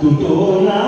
দুটো না